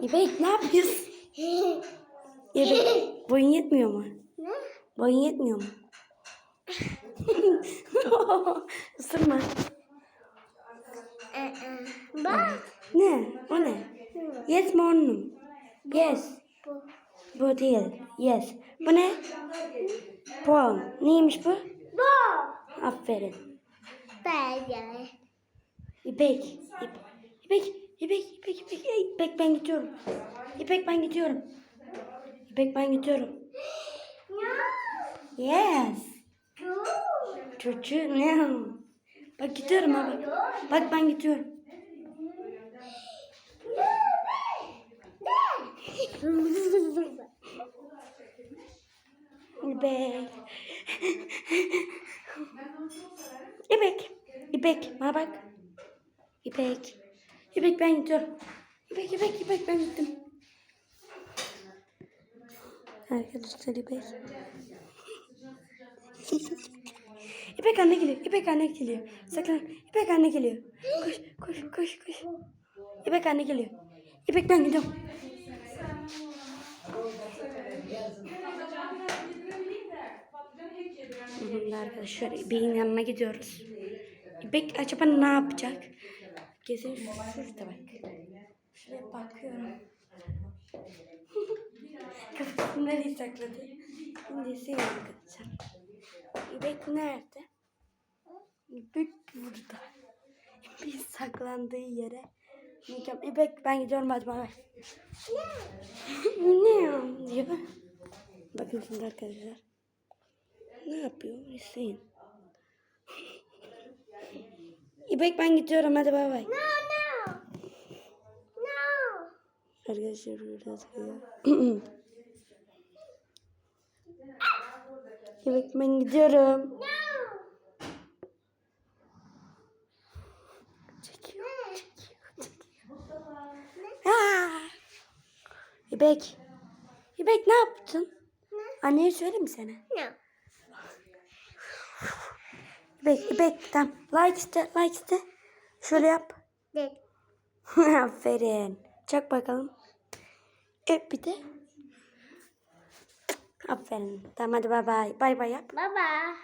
İpek ne yapıyorsun? İpek boyun yetmiyor mu? Ne? Boyun yetmiyor mu? Isırma. Ee, Bak. Ne? O ne? Yes mi or no? Yes. Bu. Değil. Yes. Bu ne? Puan. Neymiş bu? Bu. Aferin. Böyle. İpek. İp- İpek. İpek. İpek. İpek. İpek ben gidiyorum. İpek ben gidiyorum. İpek ben gidiyorum. Yes. Çocuğu ne? Bak gidiyorum bak. Bak ben gidiyorum. İpek. İpek. İpek bana bak. İpek. İpek ben gidiyorum. İpek İpek İpek ben gittim. Arkadaşlar İpek. İpek anne geliyor. İpek anne geliyor. Saklan. İpek anne geliyor. Koş koş koş koş. İpek anne geliyor. İpek ben gidiyorum. Şimdi arkadaşlar İpek'in yanına gidiyoruz. İpek acaba ne yapacak? Geziyor şurada bak. Şuraya bakıyorum. Kafasını nereye sakladı? Şimdi sen arkadaşlar. İpek nerede? İpek burada. İpek saklandığı yere. İpek ben gidiyorum hadi bay. ne diyor. Bakın şimdi arkadaşlar. Ne yapıyor Hüseyin? İpek ben gidiyorum hadi bay bay. No, no. No. Arkadaşlar biraz ya. İpek ben gidiyorum. No. Çekiyor, çekiyor, çekiyor. Aa! İpek. İpek ne yaptın? Anneye söyleyeyim mi sana? No. İpek, İpek tamam. Like iste, like iste. Şöyle yap. Dead. Aferin. Çak bakalım. Öp bir de. Aferin. Tamam hadi bay bay. Bay bay yap. Baba.